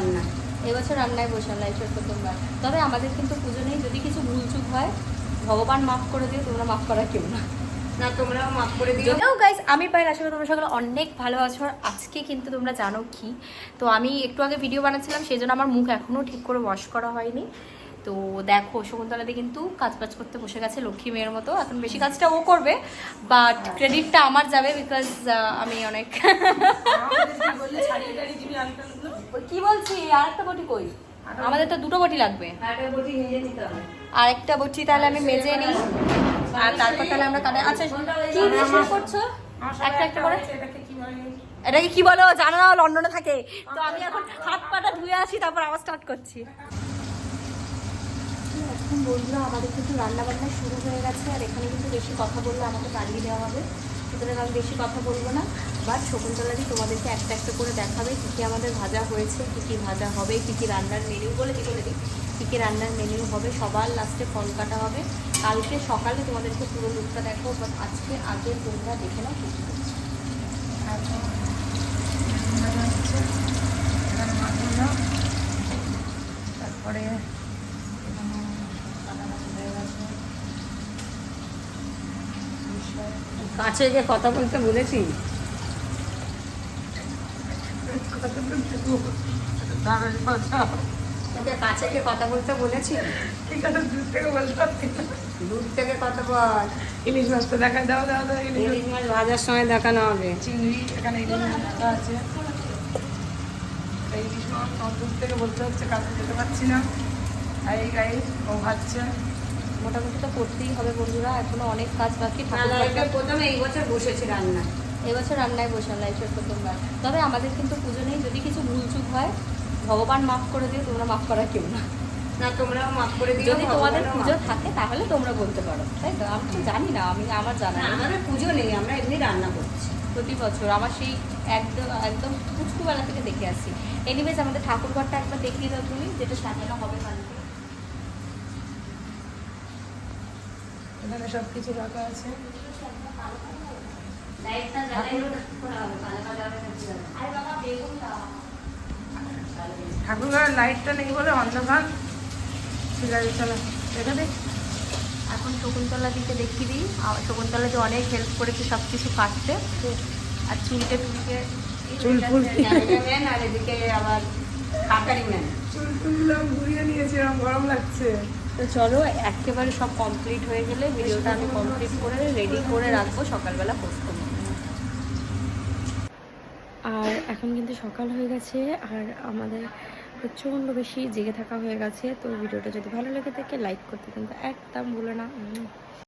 রান্না। এবছর রান্নায় বসলাম লাইফের প্রথমবার তবে আমাদের কিন্তু পুজো নেই যদি কিছু ভুলচুক হয় ভগবান মাফ করে দিও তোমরা মাফ করা কেউ না। না তোমরাও মাফ করে দিও। গাইস আমি পাই আশা করি তোমরা সকলে অনেক ভালো আছো আর আজকে কিন্তু তোমরা জানো কি? তো আমি একটু আগে ভিডিও বানাচ্ছিলাম সেই জন্য আমার মুখ এখনও ঠিক করে ওয়াশ করা হয়নি। তো দেখো শকুন্তলাদি কিন্তু কাজ বাজ করতে বসে গেছে লক্ষ্মী মেয়ের মতো। এখন বেশি কাজটা ও করবে বাট ক্রেডিটটা আমার যাবে বিকজ আমি অনেক কি বলছি? আর একটা বটি কই? আমাদের তো দুটো বটি লাগবে। আর একটা বটি তাহলে আমি মেজে নিই। আর তারপর তাহলে আমরা কানে আচ্ছা কি দিয়ে শুরু করছ? একটা একটা করে। এটাকে কি বলো? জানো না লন্ডনে থাকে। তো আমি এখন হাত পাটা ধুয়ে আসি তারপর আবার স্টার্ট করছি। এখন বন্ধুরা আমাদের কিন্তু রান্না বান্না শুরু হয়ে গেছে, আর এখানে কিন্তু বেশি কথা বললে আমাকে তাড়িয়ে দেওয়া হবে। সুতরাং আমি বেশি কথা বলব না। বাট শকুন্তলাদি তোমাদেরকে একটা একটা করে দেখাবে কী কী আমাদের ভাজা হয়েছে, কী কী ভাজা হবে, কী কী রান্নার মেনু বলে দিই বলে দিই, কী কী রান্নার মেনু হবে, সবার লাস্টে ফল কাটা হবে। কালকে সকালে তোমাদেরকে পুরো লুকটা দেখো বাট আজকে আগে তোমরা দেখে নাও কী কী তারপরে কাছে যে কথা বলতে বলেছি? কাছে গিয়ে কথা বলতে বলেছি? দূর থেকে বলতে দূর থেকে কথা বল। ইলিশ মাছটা দেখা দাও দাও দাও ইলিশ মাছ। ভাজার সময় দেখানো হবে। চিংড়ি এখানে ইলিশ মাছটা আছে। ইলিশ মাছ দূর থেকে বলতে হচ্ছে কাছে যেতে পারছি না। এই গাই ও ভাজছে। মোটামুটি তো করতেই হবে বন্ধুরা এখনও অনেক কাজ বাকি ঘরটা- প্রথমে এই বছর বসেছি রান্না। এবছর রান্নায় বসলাম লাইফের প্রথমবার তবে আমাদের কিন্তু পুজো নেই যদি কিছু ভুলচুক হয় ভগবান মাফ করে দিও তোমরা মাফ করা কেউ না। না তোমরাও মাফ করে দিও যদি তোমাদের পুজো থাকে তাহলে তোমরা বলতে পারো তাই তো? আমি তো জানি না আমি আমার জানা আমাদের পুজো নেই আমরা এমনি রান্না করছি। প্রতি বছর আমার সেই একদম একদম পুচকুবেলা থেকে দেখে আসছি এনিওয়েজ আমাদের ঠাকুর ঘরটা একবার দেখিয়ে দাও তুমি যেটা সাজানো হবে কালকে। এখানে সব কিছু রাখা আছে। ঠাকুরঘরের লাইটটা নেই বলে অন্ধকার। ঠিক আছে চলো দেখে দিই এখন শকুন্তলা দিকে দেখিয়ে দিই। আর শকুন্তলা যে অনেক হেল্প করেছে সব কিছু কাটতে। আর চুলকে টুলকে চুল ফুল আর এদিকে আবার কাটারি ম্যান চুল টুলগুলো ঘুরিয়ে নিয়েছি এরকম গরম লাগছে। তো চলো, একেবারে সব কমপ্লিট হয়ে গেলে ভিডিওটা আমি কমপ্লিট করে রেডি করে রাখব, সকালবেলা পোস্ট করব আর এখন কিন্তু সকাল হয়ে গেছে, আর আমাদের প্রচণ্ড বেশি জেগে থাকা হয়ে গেছে, তো ভিডিওটা যদি ভালো লেগে থাকে লাইক করতে কিন্তু একদম ভুলো না।